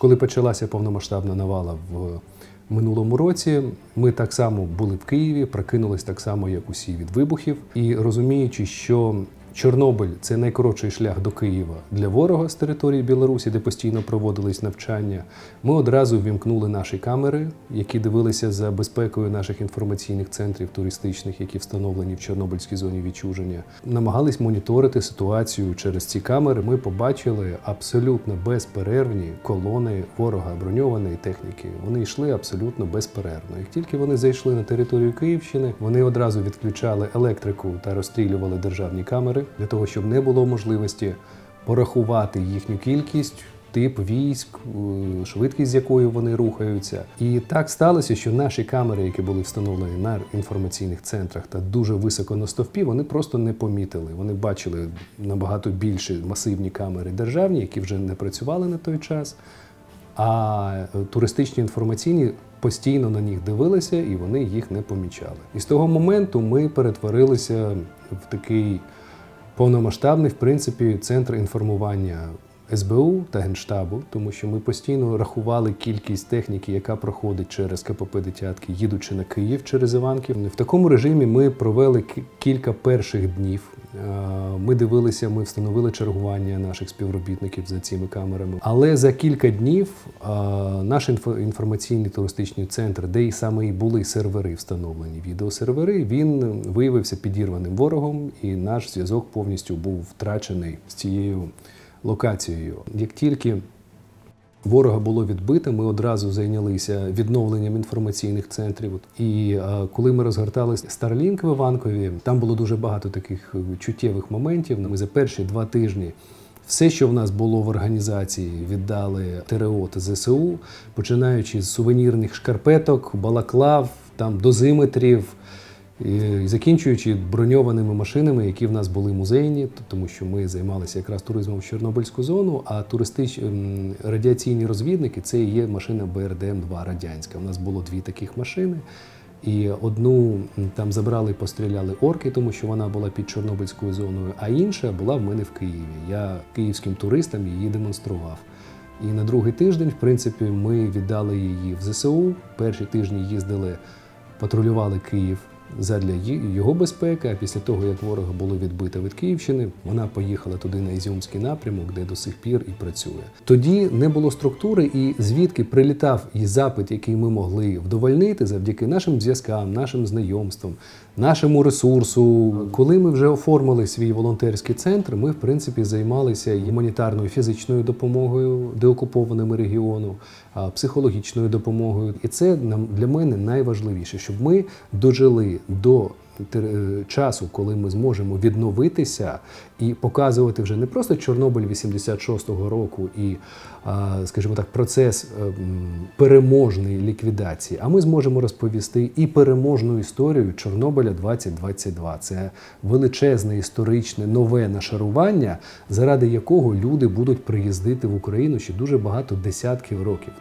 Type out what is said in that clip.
Коли почалася повномасштабна навала в минулому році, ми так само були в Києві, прокинулись так само, як усі від вибухів, і розуміючи, що Чорнобиль це найкоротший шлях до Києва для ворога з території Білорусі, де постійно проводились навчання. Ми одразу ввімкнули наші камери, які дивилися за безпекою наших інформаційних центрів туристичних, які встановлені в Чорнобильській зоні відчуження. Намагались моніторити ситуацію через ці камери. Ми побачили абсолютно безперервні колони ворога броньованої техніки. Вони йшли абсолютно безперервно. Як тільки вони зайшли на територію Київщини, вони одразу відключали електрику та розстрілювали державні камери для того, щоб не було можливості порахувати їхню кількість. Тип військ, е, швидкість, з якою вони рухаються, і так сталося, що наші камери, які були встановлені на інформаційних центрах та дуже високо на стовпі, вони просто не помітили. Вони бачили набагато більші масивні камери державні, які вже не працювали на той час. А е, туристичні інформаційні постійно на них дивилися і вони їх не помічали. І з того моменту ми перетворилися в такий повномасштабний, в принципі, центр інформування СБУ та Генштабу, тому що ми постійно рахували кількість техніки, яка проходить через КПП Дитятки, їдучи на Київ через Іванків. В такому режимі ми провели кілька перших днів. Ми дивилися, ми встановили чергування наших співробітників за цими камерами. Але за кілька днів наш інфо- інформаційний туристичний центр, де і саме і були сервери встановлені, відеосервери, він виявився підірваним ворогом, і наш зв'язок повністю був втрачений з цією локацією. Як тільки Ворога було відбито, ми одразу зайнялися відновленням інформаційних центрів. І коли ми розгортали Starlink в Іванкові, там було дуже багато таких е, чуттєвих моментів. Ми за перші два тижні все, що в нас було в організації, віддали ТРО та ЗСУ, починаючи з сувенірних шкарпеток, балаклав, там дозиметрів. І закінчуючи броньованими машинами, які в нас були музейні, тому що ми займалися якраз туризмом в Чорнобильську зону, а туристич... ем, радіаційні розвідники це є машина БРДМ-2 радянська. У нас було дві таких машини. І одну там забрали постріляли орки, тому що вона була під Чорнобильською зоною, а інша була в мене в Києві. Я київським туристам її демонстрував. І на другий тиждень, в принципі, ми віддали її в ЗСУ. Перші тижні їздили, патрулювали Київ задля його безпеки. А після того, як ворога було відбито від Київщини, вона поїхала туди на Ізюмський напрямок, де до сих пір і працює. Тоді не було структури, і звідки прилітав і запит, який ми могли вдовольнити завдяки нашим зв'язкам, нашим знайомствам, нашому ресурсу. Коли ми вже оформили свій волонтерський центр, ми в принципі займалися гуманітарною фізичною допомогою деокупованому регіону, психологічною допомогою. І це нам для мене найважливіше, щоб ми дожили до часу, коли ми зможемо відновитися і показувати вже не просто Чорнобиль 86-го року і, скажімо так, процес ем, переможної ліквідації, а ми зможемо розповісти і переможну історію Чорнобиля 2022. Це величезне історичне нове нашарування, заради якого люди будуть приїздити в Україну ще дуже багато десятків років.